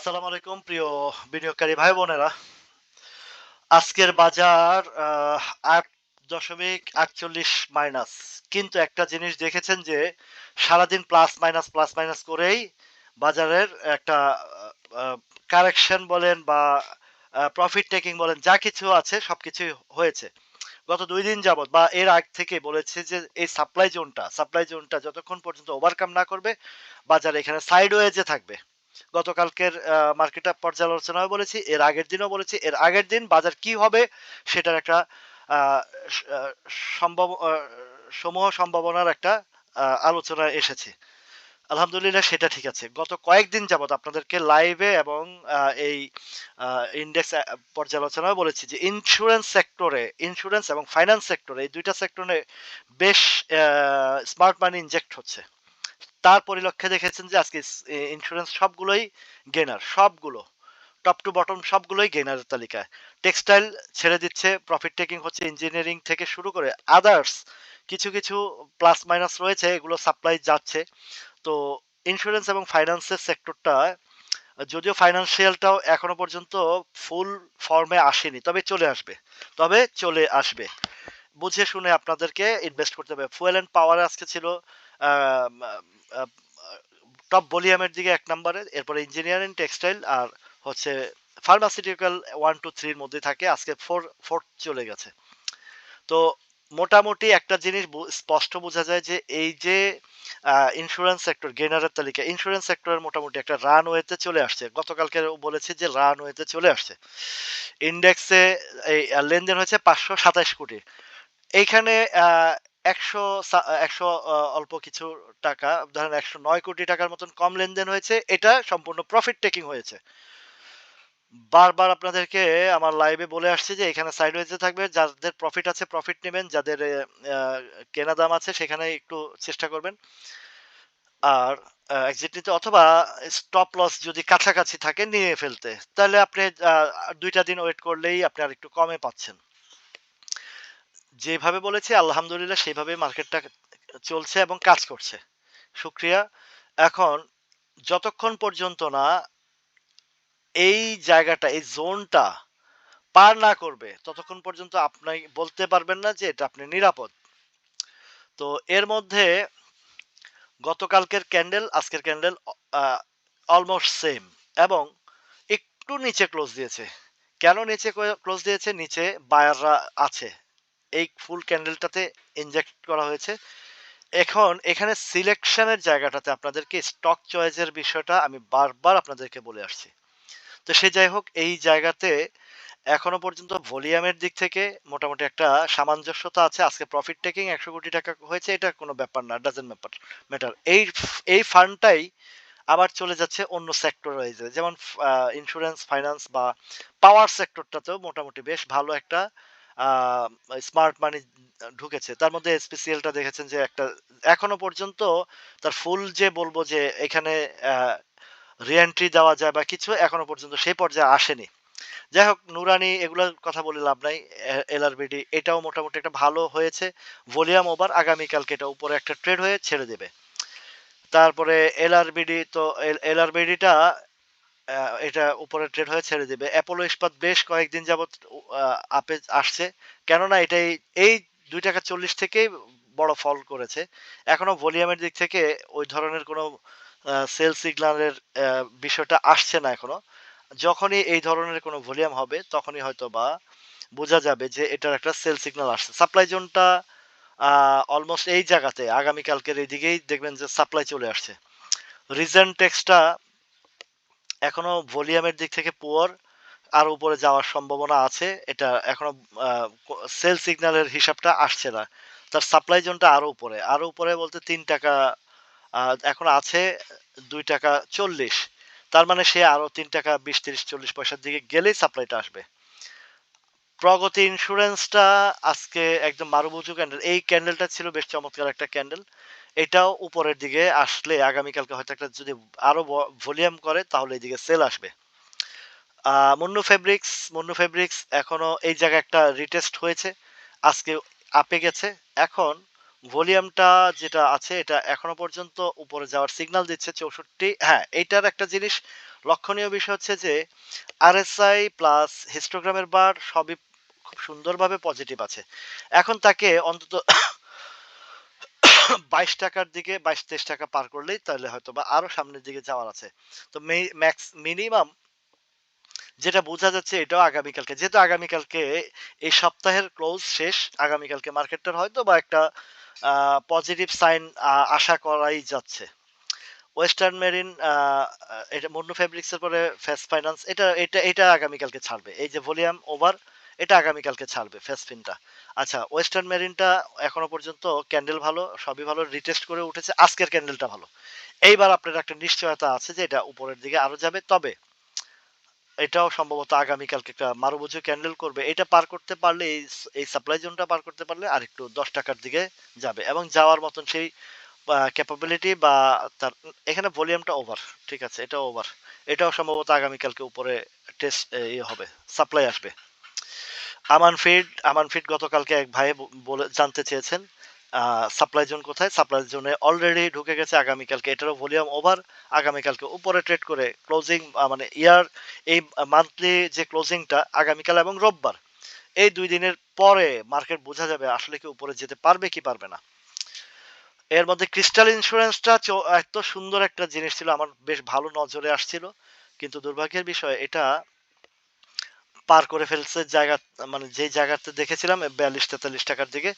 আসসালামু আলাইকুম, প্রিয় বিনিয়োগকারী ভাই বোনেরা। আজকের বাজার আট দশমিক আটচল্লিশ মাইনাস। কিন্তু একটা জিনিস দেখেছেন যে, সারাদিন প্লাস মাইনাস প্লাস মাইনাস করেই বাজারের একটা কারেকশন বলেন বা প্রফিট টেকিং বলেন, যা কিছু আছে সবকিছুই হয়েছে। গত দুই দিন যাবৎ বা এর আগ থেকে বলেছে যে, এই সাপ্লাই জোনটা সাপ্লাই জোনটা যতক্ষণ পর্যন্ত ওভারকাম না করবে, বাজার এখানে সাইড ওয়েজে থাকবে। গতকালকের মার্কেট পর্যালোচনায় বলেছি, এর আগের দিনও বলেছি, এর আগের দিন বাজার কি হবে সেটার একটা সম্ভব সমূহ সম্ভাবনার একটা আলোচনায় এসেছে। আলহামদুলিল্লাহ সেটা ঠিক আছে। গত কয়েকদিন যাবত আপনাদেরকে লাইভে এবং এই ইন্ডেক্স পর্যালোচনায় বলেছি যে ইন্স্যুরেন্স সেক্টরে ইন্স্যুরেন্স এবং ফাইন্যান্স সেক্টরে এই দুইটা সেক্টরে বেশ স্মার্ট মানি ইনজেক্ট হচ্ছে। তার পরিলক্ষে দেখেছেন যে আজকে ইন্স্যুরেন্স সবগুলোই গেনার সবগুলো টপ টু বটম সবগুলোই গেনারের তালিকায়। টেক্সটাইল ছেড়ে দিচ্ছে প্রফিট টেকিং হচ্ছে ইঞ্জিনিয়ারিং থেকে শুরু করে আদার্স কিছু কিছু প্লাস মাইনাস রয়েছে, এগুলো সাপ্লাই যাচ্ছে। তো ইন্স্যুরেন্স এবং ফাইন্যান্সের সেক্টরটা যদিও ফাইন্যান্সিয়ালটাও এখনও পর্যন্ত ফুল ফর্মে আসেনি, তবে চলে আসবে, তবে চলে আসবে। বুঝে শুনে আপনাদেরকে ইনভেস্ট করতে হবে। ফুয়েল অ্যান্ড পাওয়ার আজকে ছিল টপ ভলিউমের দিকে এক নম্বরে, এরপরে ইঞ্জিনিয়ারিং, টেক্সটাইল আর হচ্ছে ফার্মাসিউটিক্যাল ওয়ান, টু, থ্রির মধ্যে থাকে, আজকে ফোর, ফোর্থ চলে গেছে। তো মোটামুটি একটা জিনিস স্পষ্ট বোঝা যায় যে এই যে ইন্স্যুরেন্স সেক্টর গেনারের তালিকা ইন্স্যুরেন্স সেক্টরের মোটামুটি একটা রানওয়েতে চলে আসছে। গতকালকে বলেছে যে রানওয়েতে চলে আসছে। ইন্ডেক্সে এই, লেনদেন হয়েছে পাঁচশো সাতাশ কোটি। এইখানে একশো একশো অল্প কিছু টাকা, ধরেন একশো নয় কোটি টাকার মতন কম লেনদেন হয়েছে, এটা সম্পূর্ণ প্রফিট টেকিং হয়েছে। বারবার আপনাদেরকে আমার লাইভে বলে আসছে যে, এখানে সাইডওয়েজে থাকবে যাদের প্রফিট আছে প্রফিট নেবেন, যাদের কেনা দাম আছে সেখানে একটু চেষ্টা করবেন। আর এক্সিট নিতে, অথবা স্টপ লস যদি কাছাকাছি থাকে, নিয়ে ফেলতে, তাহলে আপনি দুইটা দিন ওয়েট করলেই আপনি আর একটু কমে পাচ্ছেন। যেভাবে বলেছি, আলহামদুলিল্লাহ সেইভাবে মার্কেটটা চলছে এবং কাজ করছে। শুক্রিয়া এখন, যতক্ষণ পর্যন্ত না এই জায়গাটা, এই জোনটা পার না করবে, ততক্ষণ পর্যন্ত আপনি বলতে পারবেন না যে এটা আপনি নিরাপদ। তো এর মধ্যে গতকালকের ক্যান্ডেল, আজকের ক্যান্ডেল অলমোস্ট সেম এবং একটু নিচে ক্লোজ দিয়েছে। কেন নিচে ক্লোজ দিয়েছে? নিচে বায়াররা আছে। এই ফুল ক্যান্ডেলটাতে ইনজেক্ট করা হয়েছে। এখন এখানে সিলেকশনের জায়গাটাতে আপনাদেরকে স্টক চয়েসের বিষয়টা আমি বারবার আপনাদেরকে বলে আসছি। তো সে যাই হোক, এই জায়গাতে এখনও পর্যন্ত ভলিউমের দিক থেকে মোটামুটি একটা সামঞ্জস্যতা আছে। আজকে প্রফিট টেকিং একশো কোটি টাকা হয়েছে, এটা কোনো ব্যাপার না ডাজেন্ট ব্যাপার ম্যাটার এই এই ফান্ডটাই আবার চলে যাচ্ছে অন্য সেক্টর হয়েছে যেমন ইন্স্যুরেন্স ফাইন্যান্স বা পাওয়ার সেক্টরটাতেও মোটামুটি বেশ ভালো একটা স্মার্ট মানি ঢুকেছে। তার মধ্যে স্পেশিয়ালটা দেখেছেন যে একটা, এখনও পর্যন্ত তার ফুল যে বলব যে এখানে রিএন্ট্রি দেওয়া যায় বা কিছু এখনও পর্যন্ত সেই পর্যায়ে আসেনি। যাই হোক, নুরানি এগুলোর কথা বলে লাভ নাই এলআরবিডি এটাও মোটামুটি একটা ভালো হয়েছে। ভলিউম ওভার আগামীকালকে এটা উপরে একটা ট্রেড হয়ে ছেড়ে দেবে। তারপরে এলআরবিডি তো এল এলআরবিডিটা এটা উপরে ট্রেড হয়ে ছেড়ে দেবে। অ্যাপোলো ইস্পাত বেশ কয়েকদিন যাবৎ আপে আসছে। কেননা এটাই, এই দুই টাকা চল্লিশ থেকেই বড় ফল করেছে। এখনও ভলিউমের দিক থেকে ওই ধরনের কোনো সেল সিগনালের বিষয়টা আসছে না এখনও। যখনই এই ধরনের কোনো ভলিউম হবে, তখনই হয়তো বা বোঝা যাবে যে এটার একটা সেল সিগনাল আসছে। সাপ্লাই জোনটা অলমোস্ট এই জায়গাতে, আগামীকালকের এই দিকেই দেখবেন যে সাপ্লাই চলে আসছে। রিজেন্ট টেক্সটা এখনও ভলিউমের দিক থেকে পুয়ার আর উপরে যাওয়ার সম্ভাবনা আছে, এটা এখনও সেল সিগন্যালের হিসাবটা আসছে না। তার সাপ্লাই জোনটা আরও উপরে আরও উপরে বলতে তিন টাকা এখন আছে দুই টাকা চল্লিশ। তার মানে সে আরও তিন টাকা বিশ, তিরিশ, চল্লিশ পয়সার দিকে গেলেই সাপ্লাইটা আসবে। প্রগতি ইন্স্যুরেন্সটা আজকে একদম মারুবুজু ক্যান্ডেল এই ক্যান্ডেলটা ছিল বেশ চমৎকার একটা ক্যান্ডেল এটাও উপরের দিকে আসলে আগামীকালকে হয়তো একটা যদি আরও ভলিউম করে, তাহলে এইদিকে সেল আসবে। মুন্নু ফেব্রিক্স মুন্নু ফেব্রিক্স এখনও এই জায়গায় একটা রিটেস্ট হয়েছে। আজকে আপে গেছে। এখন ভলিউমটা যেটা আছে, এটা এখনও পর্যন্ত উপরে যাওয়ার সিগন্যাল দিচ্ছে চৌষট্টি। হ্যাঁ এইটার একটা জিনিস লক্ষণীয় বিষয় হচ্ছে যে আরএসআই প্লাস হিস্টোগ্রামের বার সবই খুব সুন্দরভাবে পজিটিভ আছে। এখন তাকে অন্তত বাইশ টাকার দিকে বাইশ তেইশ টাকা পার করলেই তাহলে হয়তো বা আরও সামনের দিকে যাওয়ার আছে। তো ম্যাক্স, মিনিমাম যেটা বোঝা যাচ্ছে এটাও আগামীকালকে। যেহেতু আগামীকালকে এই সপ্তাহের ক্লোজ শেষ, আগামীকালকে মার্কেটটার হয়তো বা একটা পজিটিভ সাইন আশা করাই যাচ্ছে। ওয়েস্টার্ন মেরিন এটা মুন্নু ফেব্রিক্সের পরে ফেস ফাইন্যান্স, এটা এটা এটা আগামীকালকে ছাড়বে। এই যে ভলিউম ওভার এটা আগামীকালকে ছাড়বে ফেসফিনটা আচ্ছা ওয়েস্টার্ন মেরিনটা এখনও পর্যন্ত ক্যান্ডেল ভালো, সবই ভালো, রিটেস্ট করে উঠেছে, আজকের ক্যান্ডেলটা ভালো। এইবার আপনার একটা নিশ্চয়তা আছে যে এটা উপরের দিকে আরও যাবে, তবে এটাও সম্ভবত আগামীকালকে একটা মারুবুজু ক্যান্ডেল করবে। এটা পার করতে পারলে, এই এই সাপ্লাই জোনটা পার করতে পারলে আর একটু দশ টাকার দিকে যাবে এবং যাওয়ার মতন সেই ক্যাপাবিলিটি বা তার, এখানে ভলিউমটা ওভার ঠিক আছে এটা ওভার এটাও সম্ভবত আগামীকালকে উপরে টেস্ট ইয়ে হবে সাপ্লাই আসবে। আমান ফিড আমান ফিড গতকালকে এক ভাই বলে, জানতে চেয়েছেন সাপ্লাই জোন কোথায়? সাপ্লাই জোনে অলরেডি ঢুকে গেছে আগামীকালকে। এটারও ভলিউম ওভার আগামীকালকে উপরে ট্রেড করে ক্লোজিং মানে ইয়ার এই মান্থলি যে ক্লোজিংটা আগামীকাল এবং রোববার। এই দুই দিনের পরে মার্কেট বোঝা যাবে আসলে কি উপরে যেতে পারবে কি পারবে না। এর মধ্যে ক্রিস্টাল ইন্স্যুরেন্সটা এত সুন্দর একটা জিনিস ছিল, আমার বেশ ভালো নজরে আসছিল। কিন্তু দুর্ভাগ্যের বিষয়, এটা পার করে ফেলছে জায়গা মানে যে জায়গাতে দেখেছিলাম বিয়াল্লিশ তেতাল্লিশ টাকার দিকে।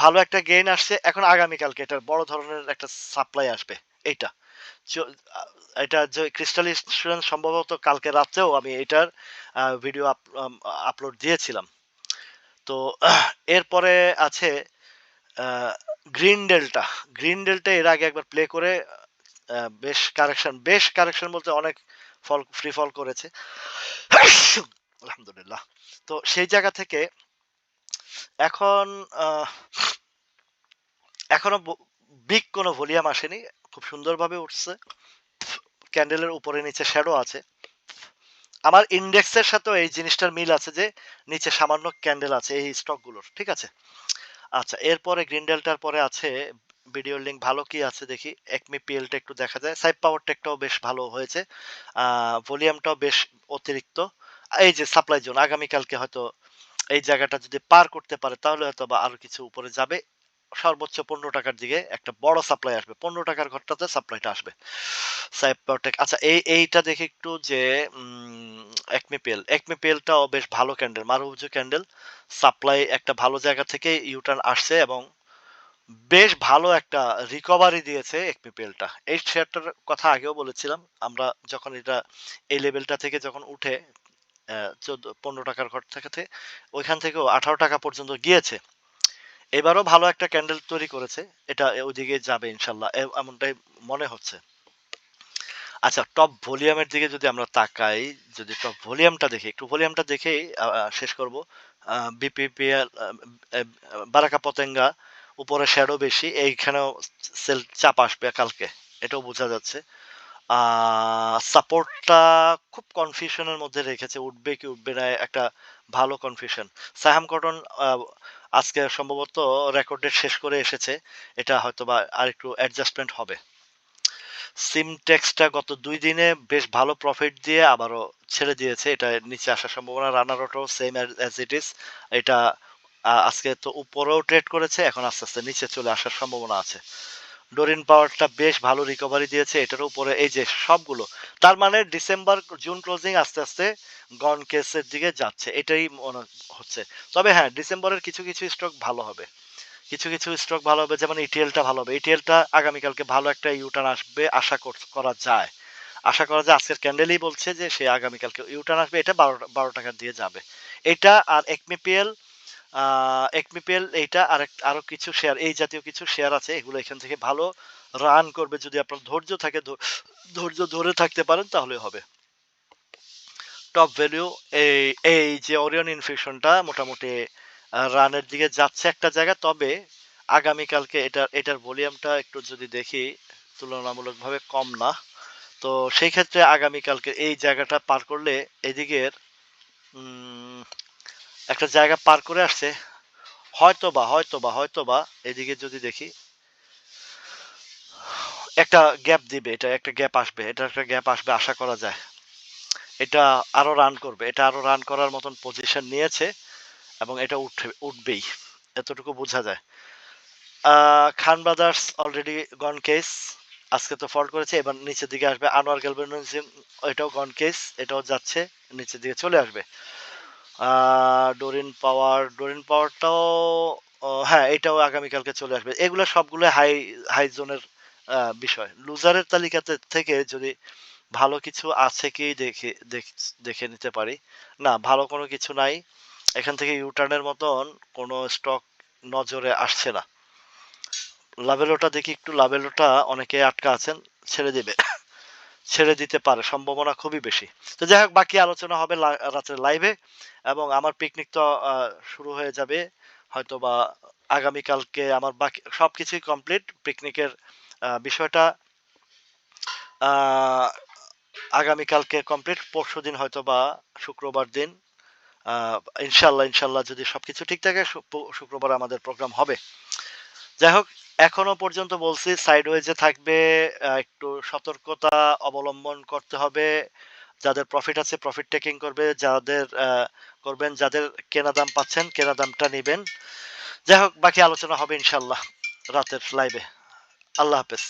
ভালো একটা গেইন আসছে, এখন আগামীকালকে এটার বড় ধরনের একটা সাপ্লাই আসবে, এইটা। এটা যে ক্রিস্টাল ইন্স্যুরেন্স সম্ভবত কালকে রাত্রেও আমি এটার ভিডিও আপলোড দিয়েছিলাম। তো, এরপরে আছে গ্রিন ডেল্টা গ্রিন ডেল্টা এর আগে একবার প্লে করে বেশ কারেকশন বেশ কারেকশন বলতে অনেক ফল ফ্রি ফল করেছে। আলহামদুলিল্লাহ। তো সেই জায়গা থেকে এখন এখনও বিগ কোনো ভলিউম আসেনি। খুব সুন্দরভাবে উঠছে। ক্যান্ডেলের উপরে নিচে শ্যাডো আছে। আমার ইন্ডেক্সের সাথেও এই জিনিসটার মিল আছে যে, নিচে সামান্য ক্যান্ডেল আছে এই স্টকগুলোর ঠিক আছে? আচ্ছা এরপরে গ্রিন ডেল্টার পরে আছে ভিডিও লিঙ্ক ভালো কি আছে দেখি। একমি পিএলটা একটু দেখা যায়। সাইপ পাওয়ার টেকটাও বেশ ভালো হয়েছে। ভলিউমটাও বেশ অতিরিক্ত। এই যে সাপ্লাই জোন আগামীকালকে হয়তো এই জায়গাটা যদি পার করতে পারে, তাহলে হয়তো বা আরও কিছু উপরে যাবে। সর্বোচ্চ পনেরো টাকার দিকে একটা বড় সাপ্লাই আসবে। পনেরো টাকার ঘরটাতে সাপ্লাইটা আসবে। সাইপটেক আচ্ছা এই, এইটা দেখে একটু যে একমিপেল একমিপেলটাও বেশ ভালো ক্যান্ডেল মারুবুজু ক্যান্ডেল সাপ্লাই একটা ভালো জায়গা থেকে ইউটার্ন আসছে এবং বেশ ভালো একটা রিকভারি দিয়েছে একমিপেলটা এই শেয়ারটার কথা আগেও বলেছিলাম, আমরা যখন এটা এই লেভেলটা থেকে যখন উঠে চোদ্দ, পনেরো টাকার ঘর থেকে ওইখান থেকেও আঠারো টাকা পর্যন্ত গিয়েছে। এবারও ভালো একটা ক্যান্ডেল তৈরি করেছে। এটা ওইদিকে যাবে ইনশাল্লাহ এমনটাই মনে হচ্ছে। আচ্ছা টপ ভলিউমের দিকে যদি আমরা তাকাই, যদি টপ ভলিউমটা দেখি, একটু ভলিউমটা দেখেই শেষ করব। বিপিপিএল বারাকা পতেঙ্গা, উপরে শ্যাডো বেশি, এইখানেও সেল চাপ আসবে কালকে, এটাও বোঝা যাচ্ছে। সাপোর্টটা খুব কনফিউশনের মধ্যে রেখেছে। উঠবে কি উঠবে না, একটা ভালো কনফিউশন সাহাম কটন আজকে সম্ভবত রেকর্ডেড শেষ করে এসেছে। এটা হয়তো বা আর একটু অ্যাডজাস্টমেন্ট হবে সিমটেক্সটা গত দুই দিনে বেশ ভালো প্রফিট দিয়ে আবারও ছেড়ে দিয়েছে। এটা নিচে আসার সম্ভাবনা। Runner auto same as it is এটা আজকে তো উপরেও ট্রেড করেছে। এখন আস্তে আস্তে নিচে চলে আসার সম্ভাবনা আছে। ডোরিন পাওয়ারটা বেশ ভালো রিকভারি দিয়েছে, এটার উপরে এই যে সবগুলো, তার মানে ডিসেম্বর জুন ক্লোজিং আস্তে আস্তে গন কেসের দিকে যাচ্ছে, এটাই মনে হচ্ছে। তবে হ্যাঁ ডিসেম্বরের কিছু কিছু স্টক ভালো হবে, কিছু কিছু স্টক ভালো হবে, যেমন ইটিএলটা ভালো হবে ইটিএলটা আগামীকালকে ভালো একটা ইউটার্ন আসবে, আশা করা যায়। আশা করা যায়, আজকের ক্যান্ডেলই বলছে যে সে আগামীকালকে ইউটার্ন আসবে, এটা বারো বারো টাকা দিয়ে যাবে। এটা আর একমিপিএল একমিপিএল এইটা আর আরও কিছু শেয়ার এই জাতীয় কিছু শেয়ার আছে, এগুলো এখান থেকে ভালো রান করবে। যদি আপনার ধৈর্য থাকে ধৈর্য ধরে থাকতে পারেন, তাহলে হবে। টপ ভ্যালু এই এই যে ওরিয়ন ইনফেকশনটা মোটামুটি রানের দিকে যাচ্ছে একটা জায়গা, তবে আগামীকালকে এটার এটার ভলিউমটা একটু যদি দেখি, তুলনামূলকভাবে কম না। তো সেই ক্ষেত্রে আগামীকালকে এই জায়গাটা পার করলে এদিকের একটা জায়গা পার করে আসছে। হয়তো বা হয়তো বা হয়তো বা এদিকে যদি দেখি, একটা গ্যাপ দিবে, এটা একটা গ্যাপ আসবে, এটা একটা গ্যাপ আসবে আশা করা যায়। এটা আরও রান করবে, এটা আরও রান করার মতন পজিশন নিয়েছে এবং এটা উঠে, উঠবেই, এতটুকু বোঝা যায়। Khan brothers already gone case আজকে তো ফল্ট করেছে, এবার নিচের দিকে আসবে, আনোয়ার গ্যালবেনিজম এটাও গন কেস এটাও যাচ্ছে, নিচের দিকে চলে আসবে। ডোরিন পাওয়ার, ডোরিন পাওয়ারটাও হ্যাঁ এটাও আগামীকালকে চলে আসবে। এগুলো সবগুলো হাই হাই জোনের বিষয়। লুজারের তালিকাতে থেকে যদি ভালো কিছু আছে কি দেখে, দেখ- নিতে পারি। না, ভালো কোনো কিছু নাই। এখান থেকে ইউটার্নের মতন কোনো স্টক নজরে আসছে না। লাভেলোটা দেখি একটু, লাভেলোটা অনেকে আটকা আছেন, ছেড়ে দিবে। ছেড়ে দিতে পারে, সম্ভাবনা খুবই বেশি। তো যাই হোক, বাকি আলোচনা হবে রাত্রে লাইভে এবং আমার পিকনিক তো শুরু হয়ে যাবে। হয়তো বা আগামীকালকে আমার বাকি সব কিছুই কমপ্লিট পিকনিকের বিষয়টা আগামীকালকে কমপ্লিট পরশু দিন হয়তো বা শুক্রবার দিন ইনশাল্লাহ ইনশাল্লাহ যদি সবকিছু ঠিক থাকে শুক্রবার আমাদের প্রোগ্রাম হবে। যাই হোক এখনও পর্যন্ত বলছি সাইড সাইডওয়েজে থাকবে একটু সতর্কতা অবলম্বন করতে হবে। যাদের প্রফিট আছে প্রফিট টেকিং করবে, যাদের করবেন, যাদের কেনা দাম পাচ্ছেন, কেনা দামটা নেবেন। যাই হোক, বাকি আলোচনা হবে ইনশাল্লাহ রাতের লাইভে আল্লাহ হাফেজ।